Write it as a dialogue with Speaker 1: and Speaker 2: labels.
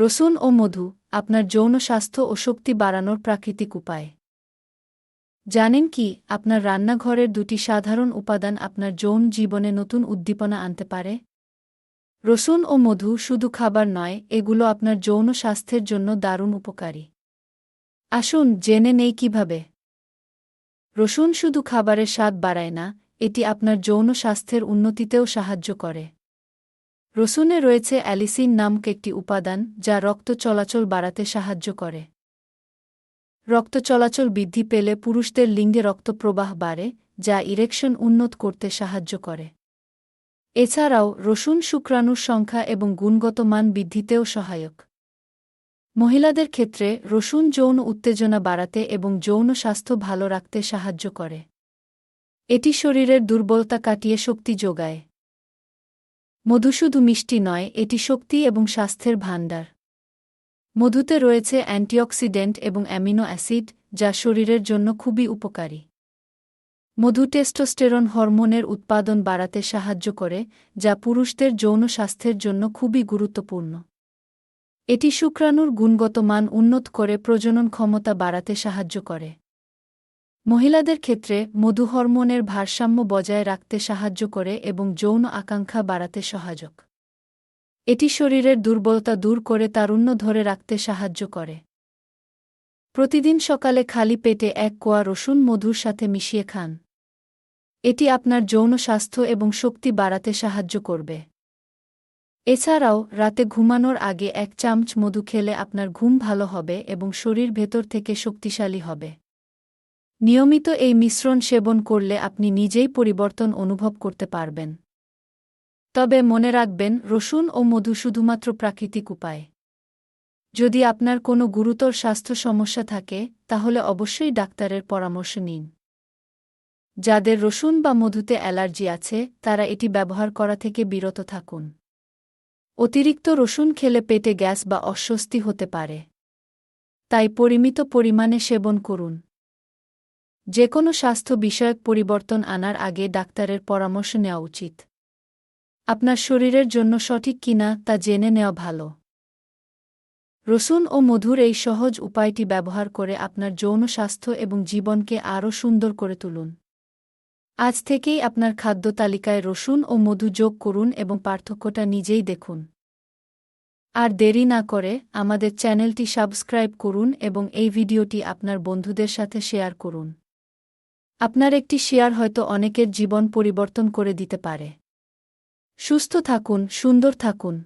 Speaker 1: রসুন ও মধু, আপনার যৌন স্বাস্থ্য ও শক্তি বাড়ানোর প্রাকৃতিক উপায়। জানেন কি, আপনার রান্নাঘরের দুটি সাধারণ উপাদান আপনার যৌন জীবনে নতুন উদ্দীপনা আনতে পারে? রসুন ও মধু শুধু খাবার নয়, এগুলো আপনার যৌন স্বাস্থ্যের জন্য দারুণ উপকারী। আসুন জেনে নেই কীভাবে? রসুন শুধু খাবারের স্বাদ বাড়ায় না, এটি আপনার যৌন স্বাস্থ্যের উন্নতিতেও সাহায্য করে। রসুনে রয়েছে অ্যালিসিন নামক একটি উপাদান যা রক্ত চলাচল বাড়াতে সাহায্য করে। রক্ত চলাচল বৃদ্ধি পেলে পুরুষদের লিঙ্গে রক্তপ্রবাহ বাড়ে, যা ইরেকশন উন্নত করতে সাহায্য করে। এছাড়াও, রসুন শুক্রাণুর সংখ্যা এবং গুণগত মান বৃদ্ধিতেও সহায়ক। মহিলাদের ক্ষেত্রে, রসুন যৌন উত্তেজনা বাড়াতে এবং যৌন স্বাস্থ্য ভালো রাখতে সাহায্য করে। এটি শরীরের দুর্বলতা কাটিয়ে শক্তি যোগায়। মধু শুধু মিষ্টি নয়, এটি শক্তি এবং স্বাস্থ্যের ভাণ্ডার। মধুতে রয়েছে অ্যান্টিঅক্সিডেন্ট এবং অ্যামিনো অ্যাসিড, যা শরীরের জন্য খুবই উপকারী। মধু টেস্টোস্টেরন হরমোনের উৎপাদন বাড়াতে সাহায্য করে, যা পুরুষদের যৌন স্বাস্থ্যের জন্য খুবই গুরুত্বপূর্ণ। এটি শুক্রাণুর গুণগত মান উন্নত করে প্রজনন ক্ষমতা বাড়াতে সাহায্য করে। মহিলাদের ক্ষেত্রে মধু হরমোনের ভারসাম্য বজায় রাখতে সাহায্য করে এবং যৌন আকাঙ্ক্ষা বাড়াতে সহায়ক। এটি শরীরের দুর্বলতা দূর করে তারুণ্য ধরে রাখতে সাহায্য করে। প্রতিদিন সকালে খালি পেটে এক কোয়া রসুন মধুর সাথে মিশিয়ে খান। এটি আপনার যৌন স্বাস্থ্য এবং শক্তি বাড়াতে সাহায্য করবে। এছাড়াও, রাতে ঘুমানোর আগে এক চামচ মধু খেলে আপনার ঘুম ভালো হবে এবং শরীর ভেতর থেকে শক্তিশালী হবে। নিয়মিত এই মিশ্রণ সেবন করলে আপনি নিজেই পরিবর্তন অনুভব করতে পারবেন। তবে মনে রাখবেন, রসুন ও মধু শুধুমাত্র প্রাকৃতিক উপায়। যদি আপনার কোনো গুরুতর স্বাস্থ্য সমস্যা থাকে, তাহলে অবশ্যই ডাক্তারের পরামর্শ নিন। যাদের রসুন বা মধুতে অ্যালার্জি আছে, তারা এটি ব্যবহার করা থেকে বিরত থাকুন। অতিরিক্ত রসুন খেলে পেটে গ্যাস বা অস্বস্তি হতে পারে। তাই পরিমিত পরিমাণে সেবন করুন। যে কোনো স্বাস্থ্য বিষয়ক পরিবর্তন আনার আগে ডাক্তারের পরামর্শ নেওয়া উচিত। আপনার শরীরের জন্য সঠিক কিনা তা জেনে নেওয়া ভালো। রসুন ও মধুর এই সহজ উপায়টি ব্যবহার করে আপনার যৌন স্বাস্থ্য এবং জীবনকে আরও সুন্দর করে তুলুন। আজ থেকেই আপনার খাদ্য তালিকায় রসুন ও মধু যোগ করুন এবং পার্থক্যটা নিজেই দেখুন। আর দেরি না করে আমাদের চ্যানেলটি সাবস্ক্রাইব করুন এবং এই ভিডিওটি আপনার বন্ধুদের সাথে শেয়ার করুন। আপনার একটি শেয়ার হয়তো অনেকের জীবন পরিবর্তন করে দিতে পারে। সুস্থ থাকুন সুন্দর থাকুন।